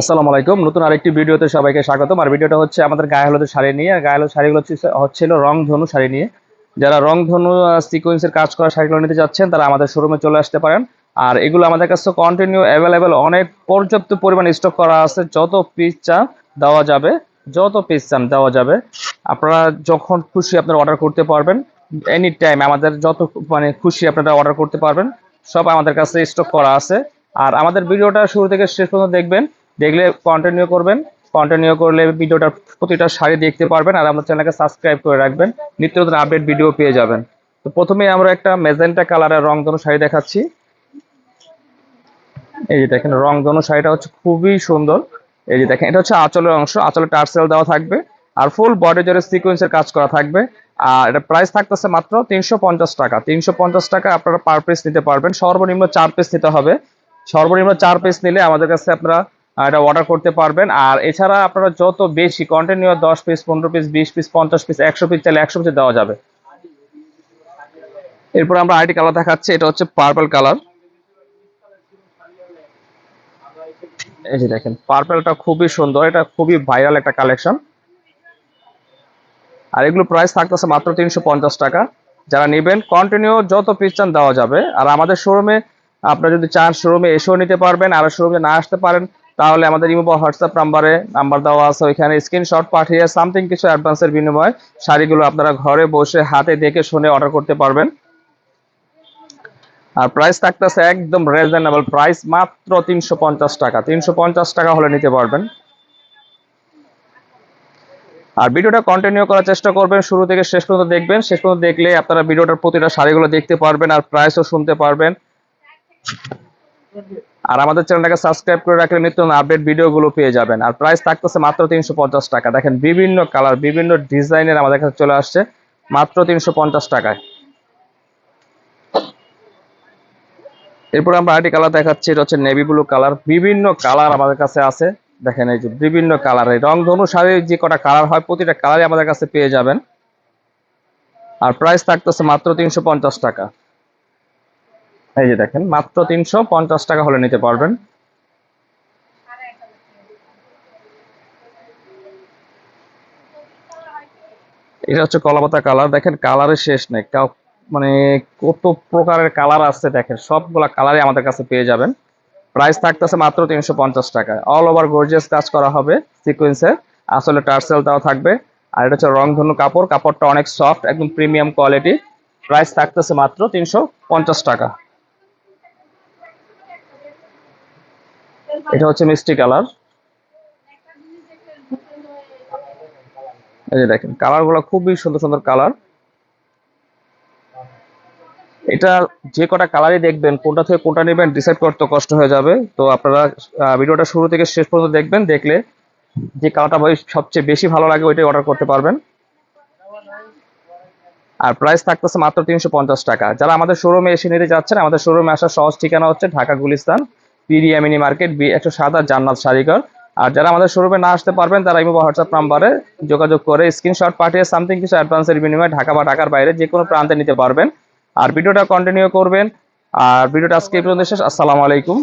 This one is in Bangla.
আসসালামু আলাইকুম। নতুন আরেকটি ভিডিওতে সবাইকে স্বাগতম। আর ভিডিওটা হচ্ছে আমাদের গায়ে হলুদের শাড়ি নিয়ে। আর গায়ে হলুদ শাড়িগুলো হচ্ছে হচ্ছিল রং ধনু শাড়ি নিয়ে। যারা রং ধনু সিকোয়েন্সের কাজ করা শাড়িগুলো নিতে যাচ্ছেন, তারা আমাদের শোরুমে চলে আসতে পারেন। আর এগুলো আমাদের কাছে কন্টিনিউ অ্যাভেলেবেল অনেক পর্যাপ্ত পরিমাণ স্টক করা আছে। যত পিস চান, দেওয়া যাবে। যত পিস চান, দেওয়া যাবে। আপনারা যখন খুশি আপনারা অর্ডার করতে পারবেন। এনি টাইম আমাদের যত মানে খুশি আপনারা অর্ডার করতে পারবেন। সব আমাদের কাছে স্টক করা আছে। আর আমাদের ভিডিওটা শুরু থেকে শেষ পর্যন্ত দেখবেন। দেখলে কন্টিনিউ করবেন। কন্টিনিউ করলে ভিডিওটার প্রতিটা শাড়ি দেখতে পারবেন আর আমাদের চ্যানেলকে সাবস্ক্রাইব করে রাখবেন। নিত্য নতুন আপডেট ভিডিও পেয়ে যাবেন। তো প্রথমে আমরা একটা মেজেন্টা কালারের রংধনু শাড়ি দেখাচ্ছি। এই যে দেখেন, রংধনু শাড়িটা হচ্ছে খুবই সুন্দর। এই যে দেখেন, এটা হচ্ছে আঁচলের অংশ। আঁচলে টার্সেল দেওয়া থাকবে। আর ফুল বডি জোরে সিকোয়েন্সের কাজ করা থাকবে। আর এটা প্রাইস থাকতেছে মাত্র তিনশো পঞ্চাশ টাকা। তিনশো পঞ্চাশ টাকা আপনারা পার পিস নিতে পারবেন। সর্বনিম্ন চার পিস নিতে হবে। সর্বনিম্ন চার পিস নিলে আমাদের কাছে আপনারা এটা অর্ডার করতে পারবেন। আর এছাড়া আপনারা যত বেশি কন্টিনিউ দশ পিস পনেরো পিস বিশ পিস পঞ্চাশ পিস একশো পিস চাইলে একশো পিস দেওয়া যাবে। এরপর আমরা আইডি কালার দেখাচ্ছি, এটা হচ্ছে পার্পল কালার এই যে দেখেন পার্পলটা খুবই সুন্দর, এটা খুবই ভাইরাল একটা কালেকশন আর এগুলো প্রাইস থাকতেছে মাত্র তিনশো পঞ্চাশ টাকা। যারা নেবেন কন্টিনিউ যত পিস চান দেওয়া যাবে। আর আমাদের শোরুমে আপনারা যদি চান শোরুমে এসেও নিতে পারবেন, আর শোরুমে না আসতে পারেন তাহলে আমাদের ইমো বা হোয়াটসঅ্যাপ নাম্বারে নাম্বার দেওয়া আছে ওইখানে। স্ক্রিনশট পাঠিয়ে সামথিং কিছু অ্যাডভান্সের বিনিময়ে শাড়িগুলো আপনারা ঘরে বসে হাতে দেখে শুনে অর্ডার করতে পারবেন। আর প্রাইস থাকতেছে একদম রিজনেবল প্রাইস মাত্র তিনশো পঞ্চাশ টাকা। তিনশো পঞ্চাশ টাকা হলে নিতে পারবেন। আর ভিডিওটা কন্টিনিউ করার চেষ্টা করবেন। শুরু থেকে শেষ পর্যন্ত দেখবেন। শেষ পর্যন্ত দেখলে আপনারা ভিডিওটার প্রতিটা শাড়িগুলো দেখতে পারবেন আর প্রাইসও শুনতে পারবেন। আর আমাদের চ্যানেলটাকে সাবস্ক্রাইব করে রাখলে নিত্য আপডেট ভিডিওগুলো পেয়ে যাবেন। আর প্রাইস থাকতেছে মাত্র তিনশো পঞ্চাশ টাকা। দেখেন, বিভিন্ন কালার বিভিন্ন ডিজাইনের আমাদের কাছে চলে আসছে মাত্র তিনশো পঞ্চাশ টাকায়। এরপর আমরা আরেকটি কালার দেখাচ্ছি, এটা হচ্ছে নেভি ব্লু কালার বিভিন্ন কালার আমাদের কাছে আছে। দেখেন, এই যে বিভিন্ন কালার রং শাড়ির যে কটা কালার হয়, প্রতিটা কালারই আমাদের কাছে পেয়ে যাবেন। আর প্রাইস থাকতেছে মাত্র তিনশো পঞ্চাশ টাকা। এই যে দেখেন, মাত্র তিনশো পঞ্চাশ টাকা হলে নিতে পারবেন। এটা হচ্ছে কলাপাতা কালার। দেখেন, কালারের শেষ নেই। মানে কত প্রকারের কালার আছে দেখেন, সবগুলা কালারই আমাদের কাছে পেয়ে যাবেন। প্রাইস থাকতেছে মাত্র তিনশো পঞ্চাশ টাকা। অল ওভার গর্জিয়াস কাজ করা হবে সিকোয়েন্সের আসলে টার্সেল দেওয়া থাকবে। আর এটা হচ্ছে রংধনু কাপড়। কাপড়টা অনেক সফট একদম প্রিমিয়াম কোয়ালিটি প্রাইস থাকতেছে মাত্র তিনশো পঞ্চাশ টাকা। এটা হচ্ছে মিষ্টি কালার। এই যে দেখেন কালারগুলো খুবই সুন্দর সুন্দর কালার। এটা যে কটা কালারই দেখবেন, কোনটা থেকে কোনটা নেবেন ডিসাইড করতে কষ্ট হয়ে যাবে। তো আপনারা ভিডিওটা শুরু থেকে শেষ পর্যন্ত দেখবেন, দেখলে যে কালারটা সবচেয়ে বেশি ভালো লাগে ওইটাই অর্ডার করতে পারবেন। আর প্রাইস থাকতেছে মাত্র তিনশো পঞ্চাশ টাকা। যারা আমাদের শোরুমে এসে নিতে যাচ্ছেন, আমাদের শোরুমে আসার সহজ ঠিকানা হচ্ছে ঢাকা গুলিস্তান। পিরিয়ামিনি মার্কেট, বি একশো সাত আর জান্নাত শাড়িঘর। আর যারা আমাদের শোরুমে না আসতে পারবেন, তারা ইমো হোয়াটসঅ্যাপ নাম্বারে যোগাযোগ করে স্ক্রিনশট পাঠিয়ে সামথিং কিছু অ্যাডভান্সের বিনিময়ে ঢাকা বা ঢাকার বাইরে যে কোনো প্রান্তে নিতে পারবেন। আর ভিডিওটা কন্টিনিউ করবেন। আর ভিডিওটা আজকে পর্যন্ত শেষ। আসসালামু আলাইকুম।